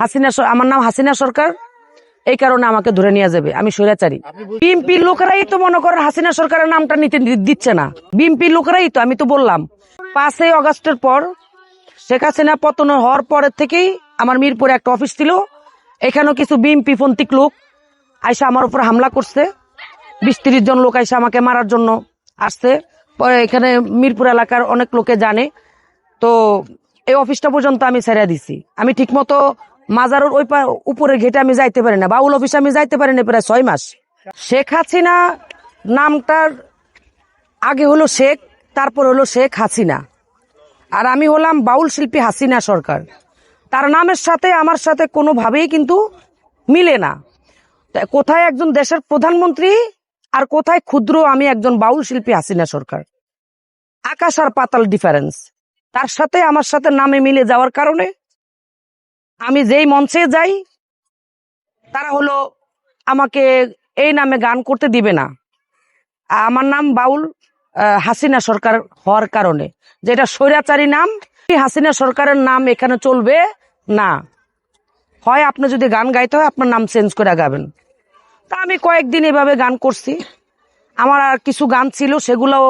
হাসিনা আমার নাম হাসিনা সরকার। এই কারণে আমাকে ধরে নিয়ে যাবে। আমি স্বৈরাচারী। বিএনপির লোকেরাই তো মনে করেন হাসিনা সরকারের নামটা নিতে দিচ্ছে না। বিএনপির লোকেরাই তো আমি তো বললাম। পাঁচই অগস্টের পর শেখ হাসিনা পতন হওয়ার পরের থেকেই আমার মিরপুরে একটা অফিস ছিল। এখানেও কিছু বিএনপি পন্থিক লোক আইসা আমার উপর হামলা করছে। বিশ তিরিশ জন লোক আইসা আমাকে মারার জন্য আসছে। পরে এখানে মিরপুর এলাকার অনেক লোকে জানে। তো এই অফিসটা পর্যন্ত আমি ছেড়ে দিছি। আমি ঠিকমতো মাজারের ওই উপরের ঘেটে আমি যাইতে পারি না, বাউল অফিসে আমি যাইতে পারি না প্রায় ছয় মাস। শেখ হাসিনা নামটার আগে হলো শেখ, তারপর হলো শেখ হাসিনা। আর আমি হলাম বাউল শিল্পী হাসিনা সরকার। তার নামের সাথে, আমার সাথে কোনোভাবেই কিন্তু মিলে না। কোথায় একজন দেশের প্রধানমন্ত্রী আর কোথায় ক্ষুদ্র আমি একজন বাউল শিল্পী হাসিনা সরকার? আকাশ আর পাতাল ডিফারেন্স তার সাথে, আমার সাথে নামে মিলে যাওয়ার কারণে আমি যেই মঞ্চে যাই, তারা হলো আমাকে এই নামে গান করতে দিবে না। আমার নাম বাউল হাসিনা সরকার হওয়ার কারণে। যেটা স্বৈরাচারী নাম হাসিনা সরকারের নাম এখানে চলবে? না। হয় আপনি যদি গান গাইতে হয়, আপনার নাম চেঞ্জ করে গাবেন। তা আমি কয়েকদিন এভাবে গান করছি। আমার আর কিছু গান ছিল, সেগুলোও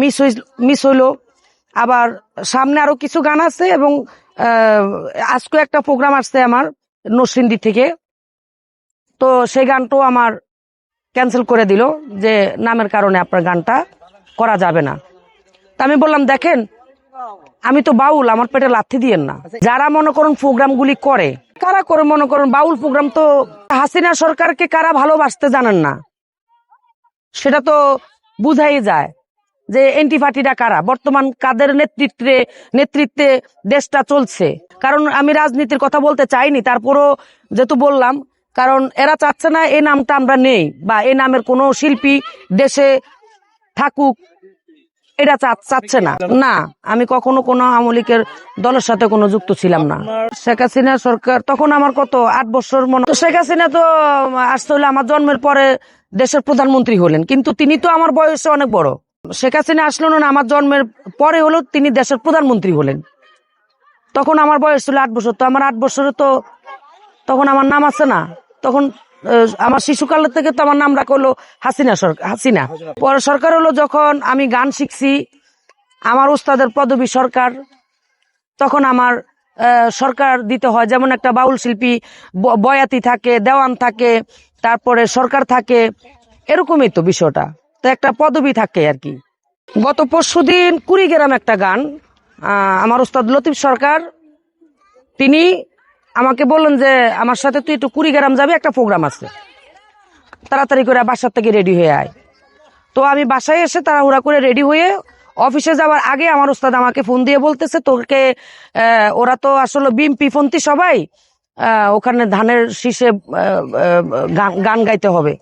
মিস হই মিস হইল। আবার সামনে আরও কিছু গান আছে এবং আজকে একটা প্রোগ্রাম আসছে আমার নসরিন্দি থেকে। তো সেই গানটাও আমার ক্যান্সেল করে দিল যে নামের কারণে আপনার গানটা করা যাবে না। তা আমি বললাম, দেখেন, আমি তো বাউল, আমার পেটে লাথি দিয়েন না। যারা মনে করুন প্রোগ্রামগুলি করে, কারা করে মনে করুন বাউল প্রোগ্রাম তো হাসিনা সরকারকে কারা ভালোবাসতে জানেন না। সেটা তো বুঝাই যায়। যে এন্টি পার্টিটা কারা? বর্তমান কাদের নেতৃত্বে নেতৃত্বে দেশটা চলছে? কারণ আমি রাজনীতির কথা বলতে চাইনি, তারপরও যেহেতু বললাম, কারণ এরা চাচ্ছে না এই নামটা আমরা নেই, বা এই নামের কোনো শিল্পী দেশে থাকুক, এটা চাচ্ছে না। না, আমি কখনো কোনো আওয়ামী লীগের দলের সাথে কোনো যুক্ত ছিলাম না। শেখ হাসিনা সরকার, তখন আমার কত? আট বছর মনে শেখ হাসিনা তো আসতে হলে আমার জন্মের পরে দেশের প্রধানমন্ত্রী হলেন, কিন্তু তিনি তো আমার বয়সে অনেক বড়। শেখ হাসিনা আসলো না আমার জন্মের পরে হলো তিনি দেশের প্রধানমন্ত্রী হলেন। তখন আমার বয়স ছিল আট বছর, তো আমার আট বছরে তো তখন আমার নাম আছে না। তখন আমার শিশুকাল থেকে তো আমার নাম রাখা হলো হাসিনা সরকার হাসিনা। পরে সরকার হলো যখন আমি গান শিখছি, আমার উস্তাদের পদবী সরকার, তখন আমার সরকার দিতে হয়। যেমন একটা বাউল শিল্পী বয়াতি থাকে, দেওয়ান থাকে, তারপরে সরকার থাকে, এরকমই তো বিষয়টা। তো একটা পদবী থাকে আর কি। গত পরশু দিন কুড়িগ্রাম একটা গান আমার উস্তাদ লতিফ সরকার, তিনি আমাকে বললেন যে, আমার সাথে তুই একটু কুড়িগ্রাম যাবি, একটা প্রোগ্রাম আছে। তাড়াতাড়ি করে বাসার থেকে রেডি হয়ে আয়। তো আমি বাসায় এসে তাড়াহুড়া করে রেডি হয়ে অফিসে যাওয়ার আগে আমার ওস্তাদ আমাকে ফোন দিয়ে বলতেছে, তোকে ওরা তো আসলে বিএমপি ফন্তি সবাই ওখানে ধানের শীষে গান গাইতে হবে।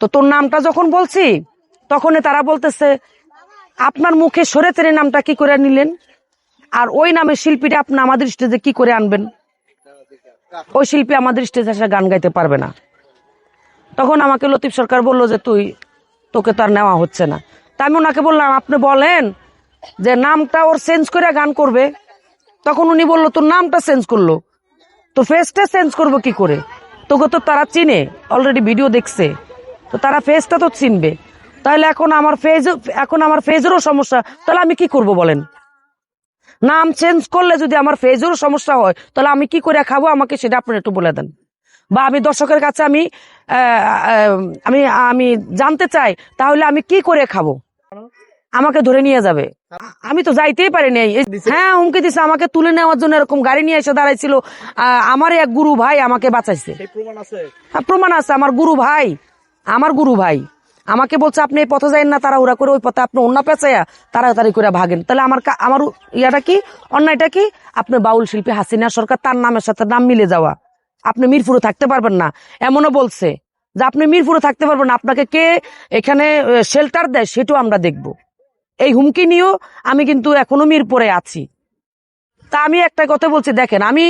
তো তোর নামটা যখন বলছি তখনই তারা বলতেছে, আপনার মুখে সরে তেরে নামটা কি করে নিলেন? আর ওই নামে শিল্পীটা আপনি আমাদের স্টেজে কি করে আনবেন? ওই শিল্পী আমাদের স্টেজে এসে গান গাইতে পারবে না। তখন আমাকে লতিফ সরকার বলল যে, তুই, তোকে তো আর নেওয়া হচ্ছে না। তা আমি ওনাকে বললাম, আপনি বলেন যে, নামটা ওর চেঞ্জ করে গান করবে। তখন উনি বলল, তোর নামটা চেঞ্জ করল। তো ফেসটা চেঞ্জ করব কি করে? তোকে তো তারা চিনে, অলরেডি ভিডিও দেখছে। তো তারা ফেসটা তো চিনবে। তাহলে এখন আমার ফেজ এখন আমার ফেজেরও সমস্যা। তাহলে আমি কি করব বলেন? নাম চেঞ্জ করলে যদি আমার ফেজেরও সমস্যা হয় তাহলে আমি কি করে খাব? আমাকে সেটা আপনি একটু বলে দেন। বা আমি দর্শকের কাছে আমি আমি আমি জানতে চাই তাহলে আমি কি করে খাব? আমাকে ধরে নিয়ে যাবে। আমি তো যাইতেই পারিনি এই- হ্যাঁ হুমকি দিছে। আমাকে তুলে নেওয়ার জন্য এরকম গাড়ি নিয়ে এসে দাঁড়াইছিল। আমার এক গুরু ভাই আমাকে বাঁচাইছে। হ্যাঁ, প্রমাণ আছে। আমার গুরু ভাই আমার গুরু ভাই। আমাকে বলছে, আপনি এই পথে যাইন না তারা ওরা করে ওই পথে আপনি অন্য পেঁচাইয়া তাড়াতাড়ি করে ভাগেন। তাহলে আমার আমার ইয়াটা কি? অন্যায়টা কি? আপনি বাউল শিল্পী হাসিনা সরকার তার নামের সাথে নাম মিলে যাওয়া। আপনি মিরপুরে থাকতে পারবেন না। এমনও বলছে যে আপনি মিরপুরে থাকতে পারবেন না। আপনাকে কে এখানে শেল্টার দেয়, সেটাও আমরা দেখব। এই হুমকি নিয়েও আমি কিন্তু এখনও মিরপুরে আছি। তা আমি একটা কথা বলছি, দেখেন, আমি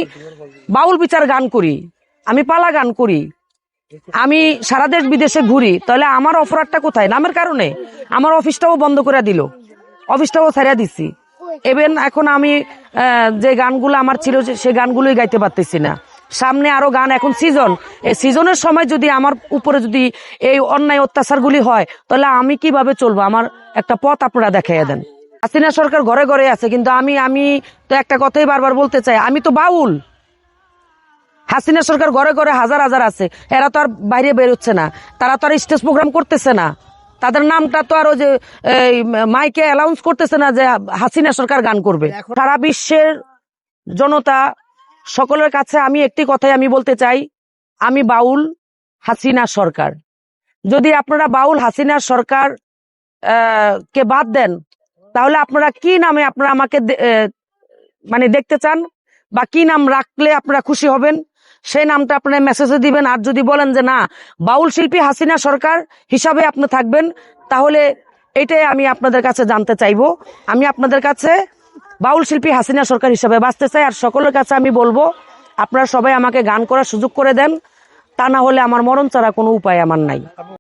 বাউল বিচার গান করি, আমি পালা গান করি। আমি সারা দেশ বিদেশে ঘুরি, তাহলে আমার অফারটা কোথায়? নামের কারণে। আমার অফিসটাও বন্ধ করে দিল। অফিসটাও ছাড়িয়া দিচ্ছি এবেন এখন আমি যে গানগুলো আমার ছিল, সে গানগুলোই গাইতে পারতেছি না। সামনে আরও গান, এখন সিজন সিজনের সময় যদি আমার উপরে যদি এই অন্যায় অত্যাচারগুলি হয়, তাহলে আমি কীভাবে চলবো? আমার একটা পথ আপনারা দেখাইয়া দেন। হাসিনা সরকার ঘরে ঘরে আছে, কিন্তু আমি আমি তো একটা কথাই বারবার বলতে চাই। আমি তো বাউল। হাসিনা সরকার ঘরে ঘরে হাজার হাজার আছে। এরা তো আর বাইরে বেরোচ্ছে না। তারা তো আর স্টেজ প্রোগ্রাম করতেছে না। তাদের নামটা তো আর ওই যে এই, মাইকে অ্যালাউন্স করতেছে না যে হাসিনা সরকার গান করবে। সারা বিশ্বের জনতা সকলের কাছে আমি একটি কথাই আমি বলতে চাই। আমি বাউল হাসিনা সরকার। যদি আপনারা বাউল হাসিনা সরকার কে বাদ দেন তাহলে আপনারা কি নামে আপনারা আমাকে মানে দেখতে চান? বা কি নাম রাখলে আপনারা খুশি হবেন? সেই নামটা আপনার মেসেজে দিবেন। আর যদি বলেন যে, না, বাউল শিল্পী হাসিনা সরকার হিসাবে আপনি থাকবেন, তাহলে এটাই আমি আপনাদের কাছে জানতে চাইব। আমি আপনাদের কাছে বাউল শিল্পী হাসিনা সরকার হিসাবে বাঁচতে চাই, আর সকলের কাছে আমি বলব, আপনারা সবাই আমাকে গান করার সুযোগ করে দেন। তা না হলে আমার মরণ ছাড়া কোনো উপায় আমার নাই।